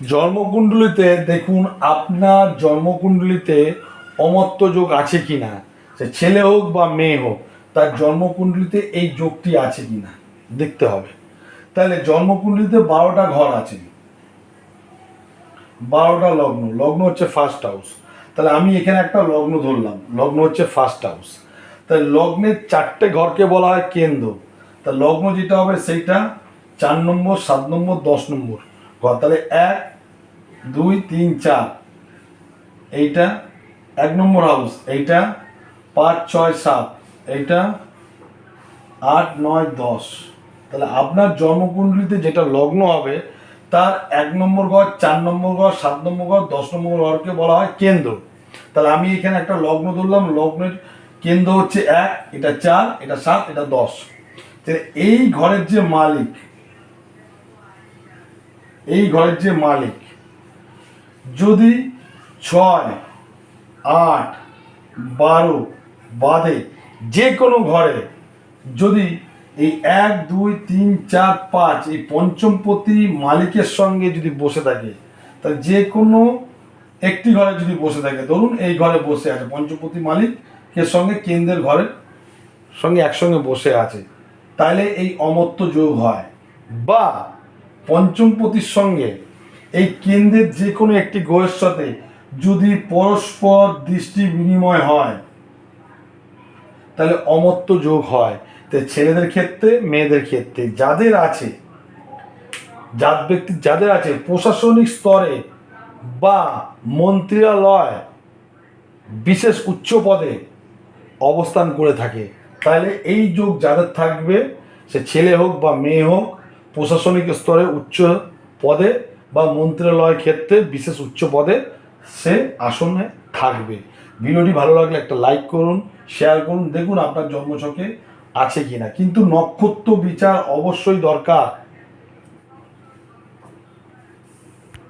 জন্মকুণ্ডলিতে দেখুন, আপনার জন্মকুণ্ডলিতে অমত্ত যোগ আছে কি না সে ছেলে হোক বা মেয়ে হোক, তার জন্মকুণ্ডলিতে এই যোগটি আছে কি না দেখতে হবে। তাহলে জন্মকুণ্ডলিতে বারোটা ঘর আছে। বারোটা লগ্ন। লগ্ন হচ্ছে ফার্স্ট হাউস তাহলে আমি এখানে একটা লগ্ন ধরলাম। লগ্ন হচ্ছে ফার্স্ট হাউস তাহলে লগ্নের চারটে ঘরকে বলা হয় কেন্দ্র। তা লগ্ন যেটা হবে সেইটা চার নম্বর, সাত নম্বর, দশ নম্বর। ঘর, তাহলে এক, দুই, তিন, চার। এইটা এক নম্বর হাউস এইটা পাঁচ, ছয়, সাত, এইটা আট, নয়, দশ। তাহলে আপনার জন্মকুণ্ডলিতে যেটা লগ্ন হবে, তার এক নম্বর ঘর, চার নম্বর ঘর, সাত নম্বর ঘর, দশ নম্বর ঘরকে বলা হয় কেন্দ্র। তাহলে আমি এখানে একটা লগ্ন ধরলাম, লগ্নের কেন্দ্র হচ্ছে এক, এটা চার, এটা সাত, এটা দশ। তাহলে এই ঘরের যে মালিক এই ঘরের যে মালিক, যদি ছয়, আট, বারো বাদে যে কোনো ঘরে যদি এই এক, দুই, তিন, চার, পাঁচ এই পঞ্চমপতি মালিকের সঙ্গে যদি বসে থাকে, তা যে কোনো একটি ঘরে যদি বসে থাকে, ধরুন এই ঘরে বসে আছে পঞ্চপতি মালিকের সঙ্গে কেন্দ্রের ঘরের সঙ্গে একসঙ্গে বসে আছে, তাহলে এই অমত্ত যোগ হয়। বা পঞ্চমপতির সঙ্গে এই কেন্দ্রের যে কোনো একটি গ্রহের সাথে যদি পরস্পর দৃষ্টি বিনিময় হয়, তাহলে অমত্ত যোগ হয়। তাই ছেলেদের ক্ষেত্রে, মেয়েদের ক্ষেত্রে যাদের আছে যার ব্যক্তি যাদের আছে, প্রশাসনিক স্তরে বা মন্ত্রীরালয় বিশেষ উচ্চ পদে অবস্থান করে থাকে, তাহলে এই যোগ যাদের থাকবে, সে ছেলে হোক বা মেয়ে হোক প্রশাসনিক স্তরে উচ্চ পদে বা মন্ত্রণালয় ক্ষেত্রে বিশেষ উচ্চ পদে সে আসনে থাকবে। ভিডিওটি ভালো লাগলে একটা লাইক করুন শেয়ার করুন। দেখুন আপনার জন্মছকে আছে কি না কিন্তু নক্ষত্র বিচার অবশ্যই দরকার।